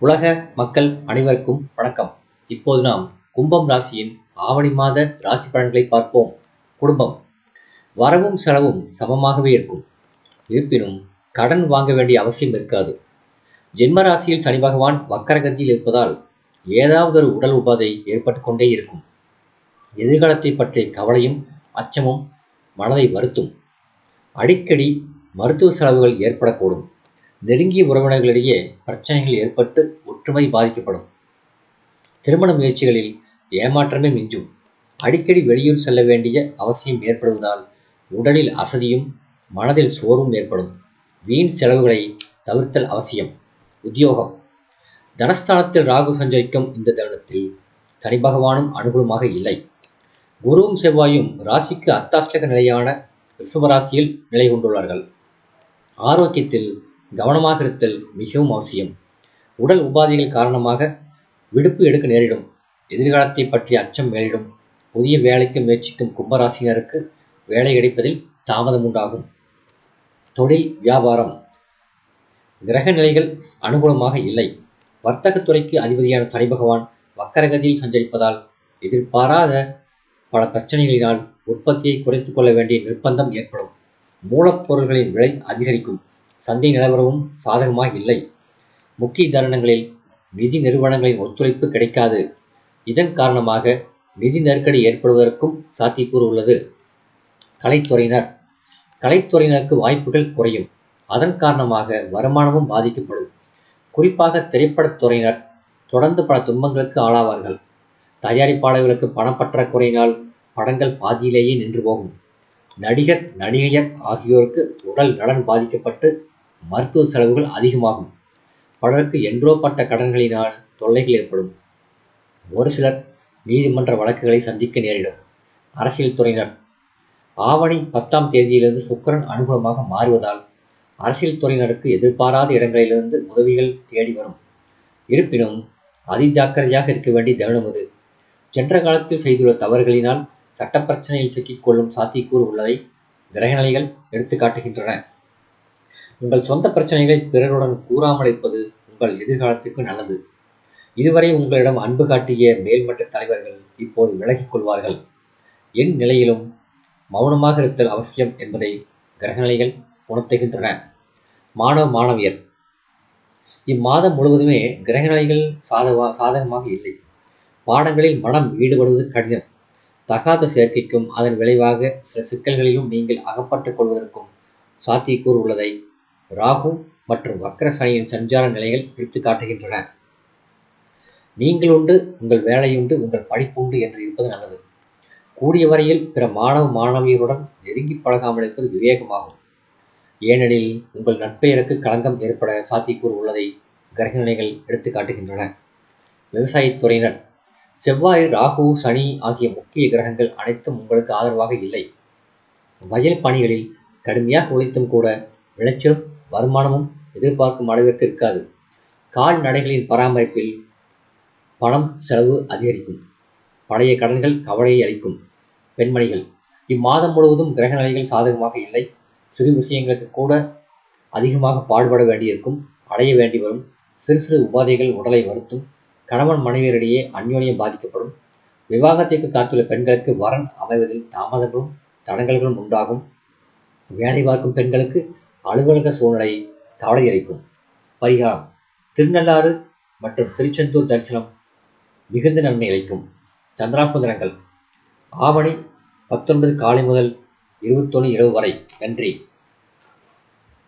உலக மக்கள் அனைவருக்கும் வணக்கம். இப்போது நாம் கும்பம் ராசியின் ஆவணி மாத ராசி பலன்களை பார்ப்போம். குடும்பம். வரவும் செலவும் சமமாகவே இருக்கும். இருப்பினும் கடன் வாங்க வேண்டிய அவசியம் இருக்காது. ஜென்ம ராசியில் சனி பகவான் வக்கரகதியில் இருப்பதால் ஏதாவது ஒரு உடல் உபாதை ஏற்பட்டு கொண்டே இருக்கும். எதிர்காலத்தை பற்றிய கவலையும் அச்சமும் மனதை வருத்தும். அடிக்கடி மருத்துவ செலவுகள் ஏற்படக்கூடும். நெருங்கிய உறவினர்களிடையே பிரச்சனைகள் ஏற்பட்டு ஒற்றுமை பாதிக்கப்படும். திருமண முயற்சிகளில் ஏமாற்றமே மிஞ்சும். அடிக்கடி வெளியூர் செல்ல வேண்டிய அவசியம் ஏற்படுவதால் உடலில் அசதியும் மனதில் சோர்வும் ஏற்படும். வீண் செலவுகளை தவிர்த்தல் அவசியம். உத்தியோகம். தனஸ்தானத்தில் ராகு சஞ்சரிக்கும் இந்த தருணத்தில் சனி பகவானும் அனுகூலமாக இல்லை. குருவும் செவ்வாயும் ராசிக்கு அத்தாஷ்டக நிலையான ரிஷபராசியில் நிலை கொண்டுள்ளார்கள். ஆரோக்கியத்தில் கவனமாக இருத்தல் மிகவும் அவசியம். உடல் உபாதைகள் காரணமாக விடுப்பு எடுக்க நேரிடும். எதிர்காலத்தை பற்றிய அச்சம் மேலிடும். புதிய வேலைக்கு முயற்சிக்கும் கும்பராசினருக்கு வேலை கிடைப்பதில் தாமதம் உண்டாகும். தொழில் வியாபாரம். கிரக நிலைகள் அனுகூலமாக இல்லை. வர்த்தகத்துறைக்கு அதிபதியான சனி பகவான் வக்கரகதியில் சஞ்சரிப்பதால் எதிர்பாராத பல பிரச்சனைகளினால் உற்பத்தியை குறைத்து கொள்ள வேண்டிய நிர்பந்தம் ஏற்படும். மூலப்பொருள்களின் விலை அதிகரிக்கும். சந்தை நிலவரவும் சாதகமாக இல்லை. முக்கிய தருணங்களில் நிதி நிறுவனங்களின் ஒத்துழைப்பு கிடைக்காது. இதன் காரணமாக நிதி நெருக்கடி ஏற்படுவதற்கும் சாத்தியக்கூறு உள்ளது. கலைத்துறையினர். கலைத்துறையினருக்கு வாய்ப்புகள் குறையும். அதன் காரணமாக வருமானமும் பாதிக்கப்படும். குறிப்பாக திரைப்படத் துறையினர் தொடர்ந்து பல துன்பங்களுக்கு ஆளாவார்கள். தயாரிப்பாளர்களுக்கு பணப்பற்றாக்குறையினால் படங்கள் பாதியிலேயே நின்று போகும். நடிகர் நடிகையர் ஆகியோருக்கு உடல் நலன் பாதிக்கப்பட்டு மருத்துவ செலவுகள் அதிகமாகும். பலருக்கு என்றோ பட்ட கடன்களினால் தொல்லைகள் ஏற்படும். ஒரு சிலர் நீதிமன்ற வழக்குகளை சந்திக்க நேரிடும். அரசியல் துறையினர். ஆவணி பத்தாம் தேதியிலிருந்து சுக்கரன் அனுகூலமாக மாறுவதால் அரசியல் துறையினருக்கு எதிர்பாராத இடங்களிலிருந்து உதவிகள் தேடி வரும். இருப்பினும் அதிஜாக்கிரதையாக இருக்க வேண்டிய தருணம் இது. சென்ற காலத்தில் செய்துள்ள தவறுகளினால் சட்ட பிரச்சனையில் சிக்கிக்கொள்ளும் சாத்தியக்கூறு உள்ளதை கிரகநிலைகள் எடுத்து காட்டுகின்றன. உங்கள் சொந்த பிரச்சனைகளை பிறருடன் கூறாமல் இருப்பது உங்கள் எதிர்காலத்துக்கு நல்லது. இதுவரை உங்களிடம் அன்பு காட்டிய மேல்மட்ட தலைவர்கள் இப்போது விலகிக் கொள்வார்கள். என் நிலையிலும் மௌனமாக இருத்தல் அவசியம் என்பதை கிரகநிலைகள் உணர்த்துகின்றன. மாணவ மாணவியர். இம்மாதம் முழுவதுமே கிரகநிலைகள் சாதவா சாதகமாக இல்லை. பாடங்களில் மனம் ஈடுபடுவது கடினம். தகாத சேர்க்கைக்கும் அதன் விளைவாக சில சிக்கல்களிலும் நீங்கள் அகப்பட்டுக் கொள்வதற்கும் சாத்தியக்கூறு உள்ளதை ராகு மற்றும் வக்கர சனியின் சஞ்சார நிலைகள் எடுத்து காட்டுகின்றன. நீங்கள் உண்டு உங்கள் வேலையுண்டு உங்கள் படிப்புண்டு என்று இருப்பது நல்லது. கூடிய வரையில் பிற மாணவ மாணவியருடன் நெருங்கி பழகாமல் இருப்பது விவேகமாகும். ஏனெனில் உங்கள் நட்பெயருக்கு களங்கம் ஏற்பட சாத்தியக்கூறு உள்ளதை கிரகநிலைகள் எடுத்து காட்டுகின்றன. விவசாயத்துறையினர் செவ்வாய் ராகு சனி ஆகிய முக்கிய கிரகங்கள் அனைத்தும் உங்களுக்கு ஆதரவாக இல்லை. வயல் பணிகளில் கடுமையாக உழைத்தும் கூட விளைச்சலும் வருமானமும் எதிர்பார்க்கும் அளவிற்கு இருக்காது. கால்நடைகளின் பராமரிப்பில் பணம் செலவு அதிகரிக்கும். பழைய கடன்கள் கவலையை அளிக்கும். பெண்மணிகள் இம்மாதம் முழுவதும் கிரக நிலைகள் சாதகமாக இல்லை. சிறு விஷயங்களுக்கு கூட அதிகமாக பாடுபட வேண்டியிருக்கும். அடைய வேண்டி வரும். சிறு சிறு உபாதைகள் உடலை வருத்தும். கணவன் மனைவியரிடையே அந்யோன்யம் பாதிக்கப்படும். விவாகத்திற்கு காத்துள்ள பெண்களுக்கு வரன் அமைவதில் தாமதங்களும் தடங்கல்களும் உண்டாகும். வேலை பார்க்கும் பெண்களுக்கு அலுவலக சூழ்நிலை கவலை அளிக்கும் பரிகாரம் திருநள்ளாறு மற்றும் திருச்செந்தூர் தரிசனம் மிகுந்த நன்மை அளிக்கும். சந்திராஷ்மதனங்கள் ஆவணி பத்தொன்பது காலை முதல் இருபத்தொன்று இரவு வரை நன்றி.